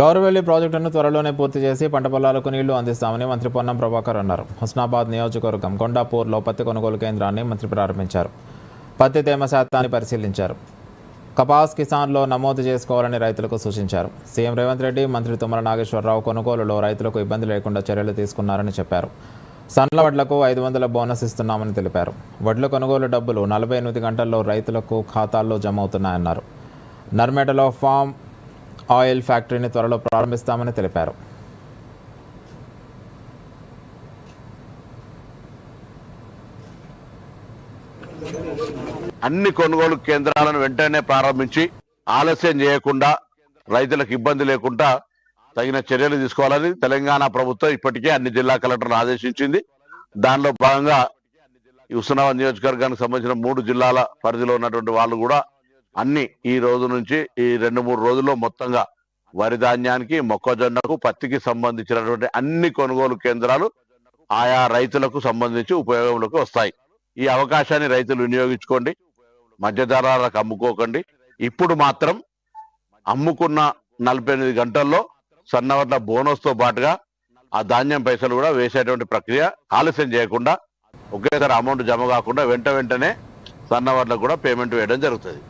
గౌరవెల్లి ప్రాజెక్టును త్వరలోనే పూర్తి చేసి పంట పొలాలకు నీళ్ళు అందిస్తామని మంత్రి పొన్నం ప్రభాకర్ అన్నారు. హుస్నాబాద్ నియోజకవర్గం కొండాపూర్లో పత్తి కొనుగోలు కేంద్రాన్ని మంత్రి ప్రారంభించారు. పత్తి తేమ శాతాన్ని పరిశీలించారు. కపాస్ కిసాన్లో నమోదు చేసుకోవాలని రైతులకు సూచించారు. సీఎం రేవంత్ రెడ్డి మంత్రి తుమ్మల నాగేశ్వరరావు కొనుగోలులో రైతులకు ఇబ్బంది లేకుండా చర్యలు తీసుకున్నారని చెప్పారు. సన్నల వడ్లకు ఐదు వందల బోనస్ ఇస్తున్నామని తెలిపారు. వడ్ల కొనుగోలు డబ్బులు నలభై ఎనిమిది గంటల్లో రైతులకు ఖాతాల్లో జమ అవుతున్నాయన్నారు. నర్మేటలో ఫామ్ ఆయిల్ ఫ్యాక్టరీని త్వరలో ప్రారంభిస్తామని తెలిపారు. అన్ని కొనుగోలు కేంద్రాలను వెంటనే ప్రారంభించి ఆలస్యం చేయకుండా రైతులకు ఇబ్బంది లేకుండా తగిన చర్యలు తీసుకోవాలని తెలంగాణ ప్రభుత్వం ఇప్పటికే అన్ని జిల్లా కలెక్టర్లు ఆదేశించింది. దానిలో భాగంగా ఈ హుస్నాబాద్ నియోజకవర్గానికి సంబంధించిన మూడు జిల్లాల పరిధిలో ఉన్నటువంటి వాళ్ళు కూడా అన్ని ఈ రోజు నుంచి ఈ రెండు మూడు రోజుల్లో మొత్తంగా వరి ధాన్యానికి మొక్కజొన్నకు పత్తికి సంబంధించినటువంటి అన్ని కొనుగోలు కేంద్రాలు ఆయా రైతులకు సంబంధించి ఉపయోగంలోకి వస్తాయి. ఈ అవకాశాన్ని రైతులు వినియోగించుకోండి మధ్యధరాలకు అమ్ముకోకండి. ఇప్పుడు మాత్రం అమ్ముకున్న నలభై ఎనిమిది గంటల్లో సన్నవర్ల బోనస్తో పాటుగా ఆ ధాన్యం పైసలు కూడా వేసేటువంటి ప్రక్రియ ఆలస్యం చేయకుండా ఒకేసారి అమౌంట్ జమ కాకుండా వెంట వెంటనే సన్నవడ్లకు కూడా పేమెంట్ వేయడం జరుగుతుంది.